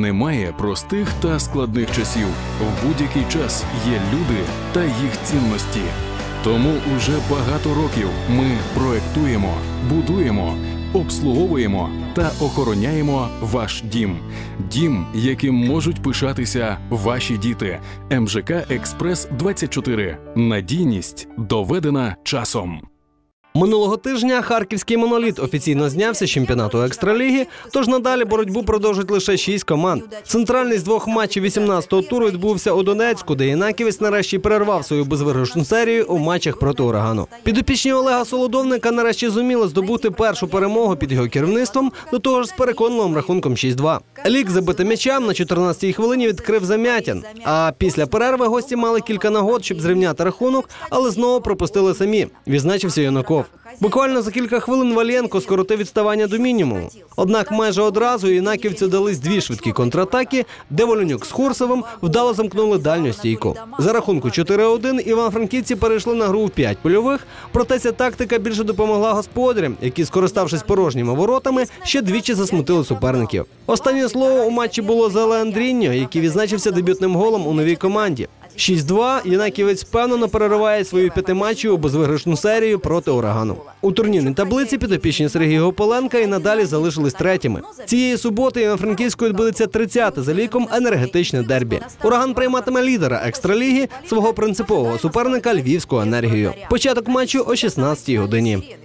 Немає простих та складних часів. В будь-який час є люди та їх цінності. Тому уже багато років ми проектуємо, будуємо, обслуговуємо та охороняємо ваш дім. Дім, яким можуть пишатися ваші діти. МЖК Експрес 24. Надійність доведена часом. Минулого тижня харківський моноліт офіційно знявся з чемпіонату екстраліги, тож надалі боротьбу продовжить лише шість команд. Центральний з двох матчів 18-го туру відбувся у Донецьку, де Інаківець нарешті перервав свою безвиграшну серію у матчах проти урагану. Підопічні Олега Солодовника нарешті зуміли здобути першу перемогу під його керівництвом, до того ж з переконливим рахунком 6-2. Лік забитим м'ячам на 14-й хвилині відкрив замятін. А після перерви гості мали кілька нагод, щоб зрівняти рахунок, але знову пропустили самі. Відзначився Юнаков. Буквально за кілька хвилин Валєнко скоротив відставання до мінімуму. Однак майже одразу інаківці дались дві швидкі контратаки, де Волонюк з Хорсовим вдало замкнули дальню стійку. За рахунку 4-1 іван-франківці перейшли на гру в 5 польових, проте ця тактика більше допомогла господарям, які, скориставшись порожніми воротами, ще двічі засмутили суперників. Останнє слово у матчі було за Леандріньо, який відзначився дебютним голом у новій команді. 6-2 Янаківець впевнено перериває свою п'ятиматчеву безвиграшну серію проти урагану. У турнірній таблиці підопічні Сергія Гополенка і надалі залишились третіми. Цієї суботи Івано-Франківську відбудеться 30-те за ліком енергетичне дербі. Ураган прийматиме лідера екстраліги свого принципового суперника Львівську енергію. Початок матчу о 16-й годині.